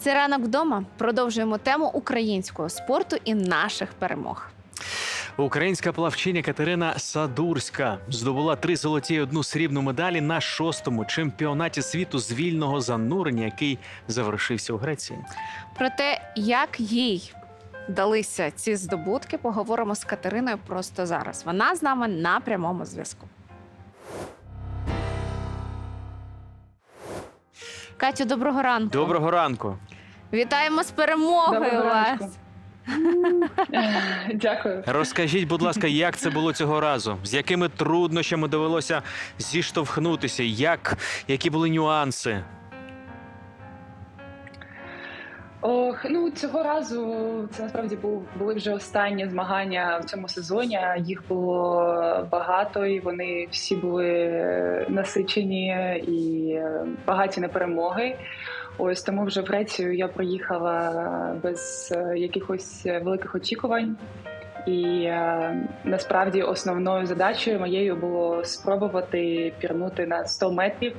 Це ранок вдома. Продовжуємо тему українського спорту і наших перемог. Українська плавчиня Катерина Садурська здобула три золоті і одну срібну медалі на шостому чемпіонаті світу з вільного занурення, який завершився у Греції. Про те, як їй далися ці здобутки, поговоримо з Катериною просто зараз. Вона з нами на прямому зв'язку. Катю, доброго ранку. Доброго ранку. Вітаємо з перемогою Доброго вас. Дякую. Розкажіть, будь ласка, як це було цього разу? З якими труднощами довелося зіштовхнутися? Як які були нюанси? Ох, ну цього разу це насправді був були вже останні змагання в цьому сезоні. Їх було багато, і вони всі були насичені і багаті на перемоги. Ось тому вже в Грецію я приїхала без е, якихось великих очікувань. І е, насправді основною задачею моєю було спробувати пірнути на 100 метрів.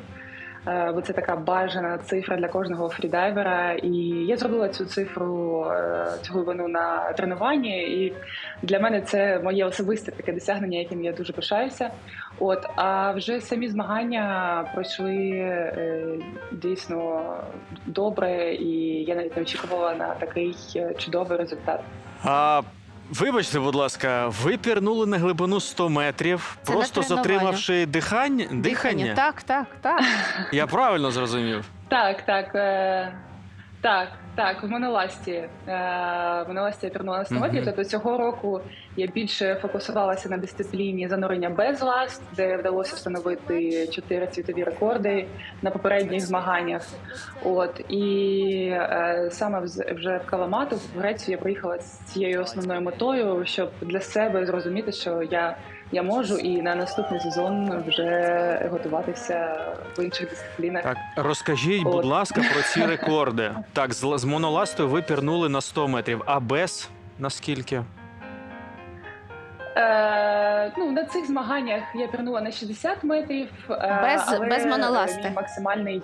Е, бо це така бажана цифра для кожного фрідайвера. І я зробила цю цифру е, цю глибину на тренуванні. І для мене це моє особисте таке досягнення, яким я дуже пишаюся. От а вже самі змагання пройшли е, дійсно добре, і я навіть не очікувала на такий чудовий результат. А вибачте, будь ласка, ви пірнули на глибину 100 метрів, Це просто тренування. затримавши дихання. Дихання? Так, так, так. Я правильно зрозумів. Так, так. Е, так, так, в моноласті. Е, в моноласті я пірнула на 100 Тобто цього року я більше фокусувалася на дисципліні занурення без ласт, де вдалося встановити 4 світові рекорди на попередніх змаганнях. От і е, саме вже в Каламату, в Грецію, я приїхала з цією основною метою, щоб для себе зрозуміти, що я. Я можу і на наступний сезон вже готуватися в інших дисциплінах. Так, розкажіть, будь ласка, про ці рекорди. Так, з, з моноластою ви пірнули на 100 метрів, а без наскільки? Е, ну, на цих змаганнях я пірнула на 60 метрів. е, Без- але без моноласти. мій максимальний.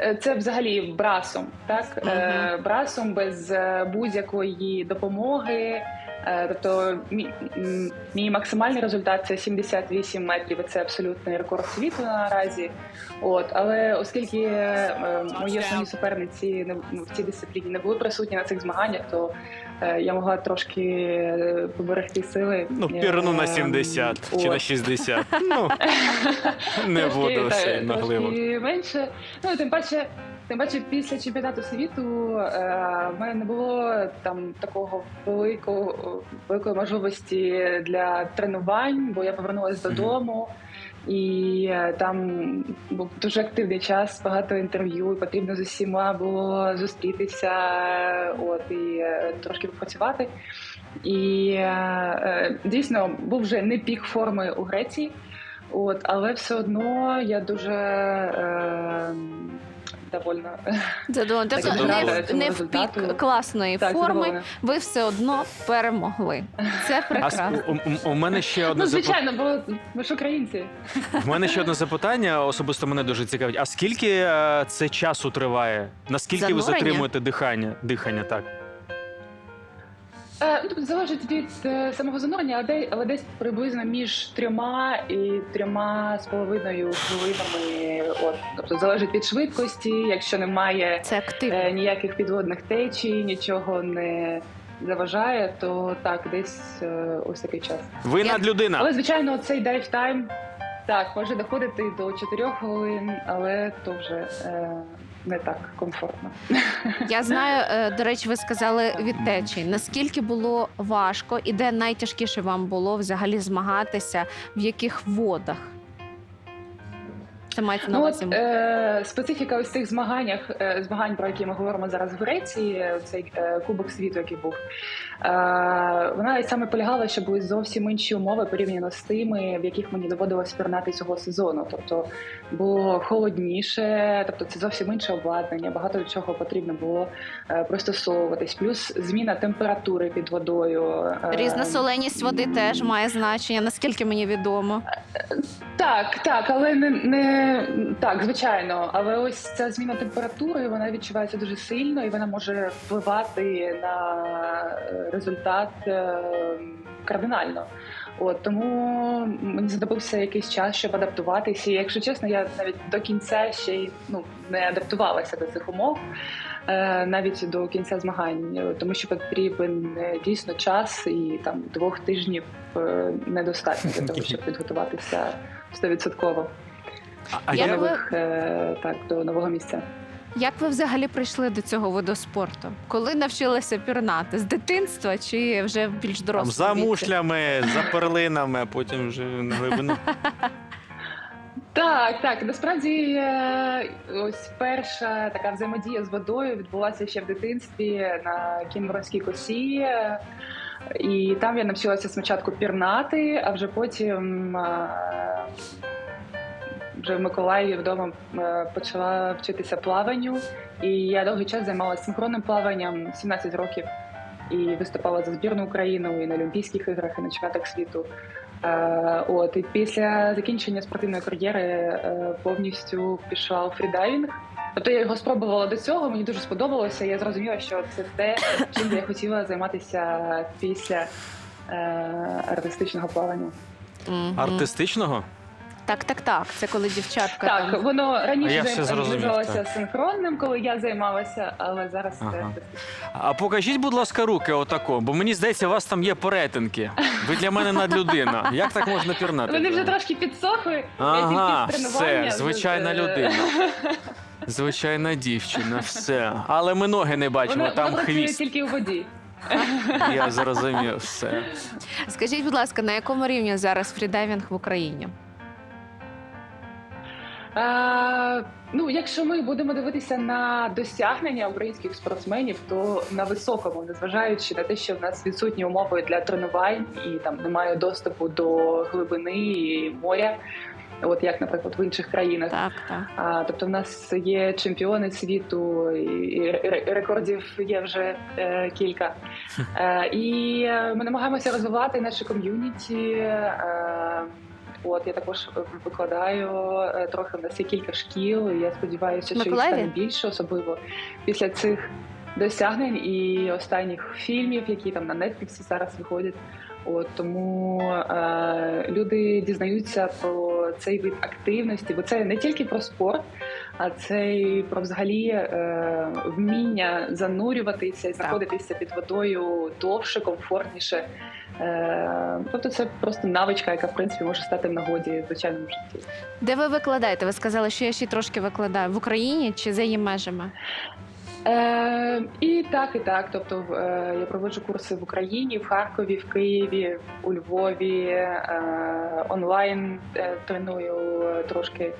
е, Це взагалі брасом, так? Е, брасом без е, будь-якої допомоги. Е, Тобто мій, мій максимальний результат це 78 метрів. і Це абсолютний рекорд світу наразі. От, але оскільки е, мої основні суперниці не ну, в цій дисципліні не були присутні на цих змаганнях, то е, я могла трошки поберегти сили. Ну, пірну на Е, 70 чи на 60. Ну, не буду сильно глибоко. менше. Ну тим паче, тим паче, після чемпіонату світу е, в мене не було там такого великого великої можливості для тренувань, бо я повернулася додому. І е, там був дуже активний час, багато інтерв'ю. і Потрібно з усіма було зустрітися, от і е, трошки попрацювати. І дійсно був вже не пік форми у Греції. От, але все одно я дуже е, довольна. Задоволена. Тобто не, в- не в пік класної Так, форми, задоволена. ви все одно перемогли. Це А с- прекрасно. у, у- у мене ще одне Ну, запитання. звичайно, бо ми ж українці. В мене ще одне запитання, особисто мене дуже цікавить. А скільки е, це часу триває? Наскільки ви Занурення? затримуєте дихання? Дихання, так. Е, ну, тобто залежить від е, самого занурення, але, де- але десь приблизно між трьома і трьома з половиною хвилинами. От, тобто залежить від швидкості, якщо немає Це е, ніяких підводних течій, нічого не заважає, то так, десь е, ось такий час. Ви Я- надлюдина. Але звичайно, цей дайв тайм так може доходити до 4 хвилин, але то вже е, не так комфортно. Я знаю, е, до речі, ви сказали від течій. Наскільки було важко і де найтяжкіше вам було взагалі змагатися, в яких водах? Це мається на Ну, увазі. от, е, специфіка ось цих змаганнях, е, змагань, про які ми говоримо зараз в Греції, е, цей е, Кубок світу, який був, е, вона і саме полягала, що були зовсім інші умови порівняно з тими, в яких мені доводилось пірнати цього сезону. Тобто було холодніше, тобто це зовсім інше обладнання, багато до чого потрібно було е, пристосовуватись, плюс зміна температури під водою. е, Різна соленість води теж має значення, наскільки мені відомо. Так, так, але не, не Так, звичайно, але ось ця зміна температури вона відчувається дуже сильно і вона може впливати на е, результат е, кардинально. От тому мені знадобився якийсь час, щоб адаптуватися. І, якщо чесно, я навіть до кінця ще й ну не адаптувалася до цих умов, е, навіть до кінця змагань, тому що потрібен дійсно час, і там двох тижнів недостатньо для того, щоб підготуватися стовідсотково. А, Як до ви- нових е, так до нового місця. Як ви взагалі прийшли до цього виду спорту? Коли навчилися пірнати? З дитинства чи вже в більш Там, дорослому за віці? мушлями, за перлинами, а потім вже на глибину. Так, так. Насправді, е, ось перша така взаємодія з водою відбулася ще в дитинстві на Кінбурнській косі. Е, І там я навчилася спочатку пірнати, а вже потім е, вже в Миколаєві вдома е, почала вчитися плаванню. І я довгий час займалася синхронним плаванням 17 років і виступала за збірну Україну і на Олімпійських іграх, і на чемпіонатах світу. Е, От і після закінчення спортивної кар'єри е, повністю пішла у фрідайвінг. Тобто я його спробувала до цього, мені дуже сподобалося. і Я зрозуміла, що це те, чим би я хотіла займатися після е, артистичного плавання. Артистичного? Так, так, так. Це коли дівчатка Так, там. воно А я раніше все займ- зрозумів, називалося синхронним, коли я займалася, але зараз це Ага. А покажіть, будь ласка, руки отако, бо мені здається, у вас там є перетинки. Ви для мене надлюдина. Як так можна пірнати? Вони вже трошки підсохли. Ага, я тільки з все, звичайна е, людина. Звичайна дівчина, все. Але ми ноги не бачимо, Воно, там воно працює хвіст. тільки у воді. Я зрозумів все. Скажіть, будь ласка, на якому рівні зараз фрідайвінг в Україні? А, ну, якщо ми будемо дивитися на досягнення українських спортсменів, то на високому, незважаючи на те, що в нас відсутні умови для тренувань і там немає доступу до глибини і моря, от як, наприклад, в інших країнах. Так, так. А, тобто, в нас є чемпіони світу, і, і ре- рекордів є вже е, кілька. Е, і е, ми намагаємося розвивати наше ком'юніті. Е, от я також викладаю е, трохи. В нас є кілька шкіл. і Я сподіваюся, що їх стане більше, особливо після цих досягнень і останніх фільмів, які там на Netflix зараз виходять. От тому е, люди дізнаються про цей вид активності, бо це не тільки про спорт, а це і про взагалі е, вміння занурюватися і знаходитися під водою довше, комфортніше. Е, тобто це просто навичка, яка в принципі може стати в нагоді в звичайному житті. Де ви викладаєте? Ви сказали, що я ще трошки викладаю в Україні чи за її межами? Е, і так, і так. Тобто, е, я проводжу курси в Україні, в Харкові, в Києві, у Львові, е, онлайн е, треную трошки.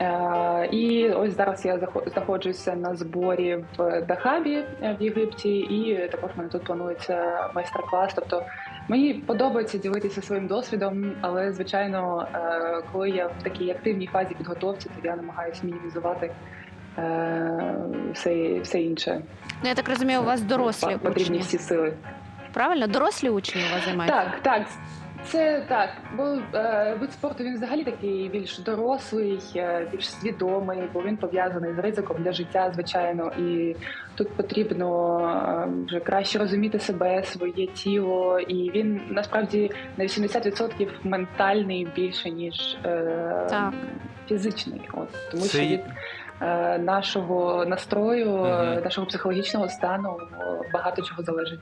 Е, і ось зараз я знаходжуся на зборі в Дахабі е, в Єгипті, і також мене тут планується майстер-клас. Тобто мені подобається ділитися своїм досвідом, але звичайно, е, коли я в такій активній фазі підготовці, то я намагаюся мінімізувати все, все інше. Ну я так розумію, у вас дорослі потрібні учні. всі сили. Правильно? Дорослі учні у вас займаються? Так, так. Це так, бо е, вид спорту він взагалі такий більш дорослий, е, більш свідомий, бо він пов'язаний з ризиком для життя, звичайно. І тут потрібно е, вже краще розуміти себе, своє тіло, і він насправді на 80% ментальний більше ніж е, Так. фізичний. От тому Це що від е, нашого настрою, е, Мгм. нашого психологічного стану е, багато чого залежить.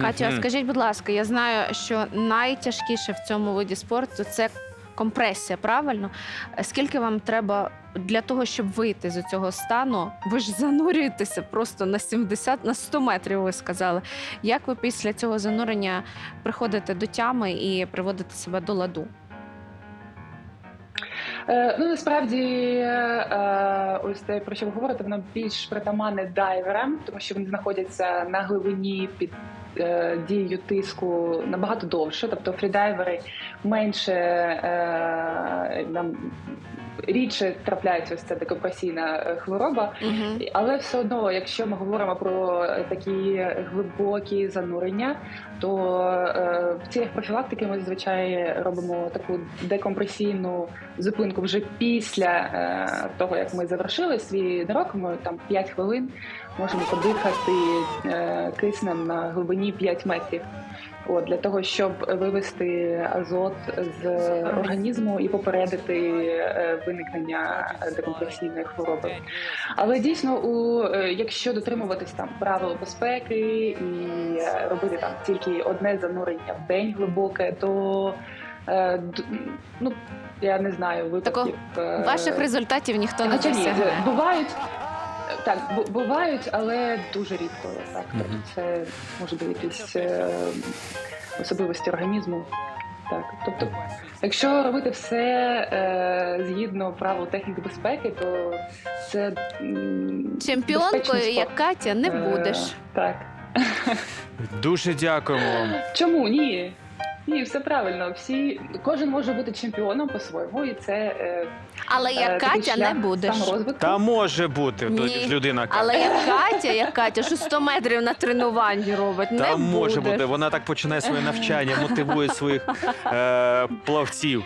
Катю, а скажіть, будь ласка, я знаю, що найтяжкіше в цьому виді спорту це компресія, правильно? Е, Скільки вам треба для того, щоб вийти з цього стану? Ви ж занурюєтеся просто на 70, на 100 метрів, ви сказали. Як ви після цього занурення приходите до тями і приводите себе до ладу? Е, ну насправді, е, ось те, про що ви говорите, воно більш притаманне дайверам, тому що вони знаходяться на глибині під е, дією тиску набагато довше, тобто фрідайвери менше е, нам рідше трапляється ось ця декомпресійна е, хвороба. Мгм. Але все одно, якщо ми говоримо про такі глибокі занурення, то е, в цілях профілактики ми зазвичай робимо таку декомпресійну зупинку вже після е, того, як ми завершили свій нирок. Ми там 5 хвилин можемо подихати е, киснем на глибині 5 метрів. От, для того, щоб вивести азот з організму і попередити е, виникнення декомпресійної хвороби. Але дійсно, у е, якщо дотримуватись там правил безпеки і робити там тільки одне занурення в день глибоке, то ну я не знаю випадків е, Ваших результатів ніхто не досягне. бувають. Так, бу- бувають, але дуже рідко. Так, тобто Мгм. це може бути якісь е, особливості організму. Так, тобто, якщо робити все е, згідно правил техніки безпеки, то це м, Чемпіонкою, як. Катя, не Е, будеш. Так. Дуже дякуємо. Чому ні? Ні, все правильно. Всі кожен може бути чемпіоном по-своєму, і це е, Але е, як такий Катя не шлях будеш. саморозвитку. Та може бути Ні. людина. Але як Катя, як Катя, що 100 метрів на тренуванні робить, Та не може будеш. бути. Вона так починає своє навчання, мотивує своїх е, плавців.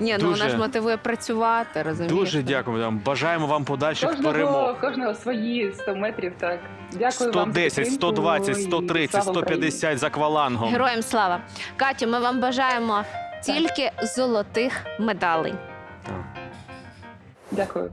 Ні, ну вона Дуже- ж мотивує працювати, розумієш? Дуже дякуємо вам. Бажаємо вам подальших Кожного, перемог. кожного свої 100 метрів, так. Дякую вам. за 110, підтримку 120, і 130, слава Україні. 150 за аквалангом. Героям слава. Катю, ми вам бажаємо тільки золотих медалей. Дякую.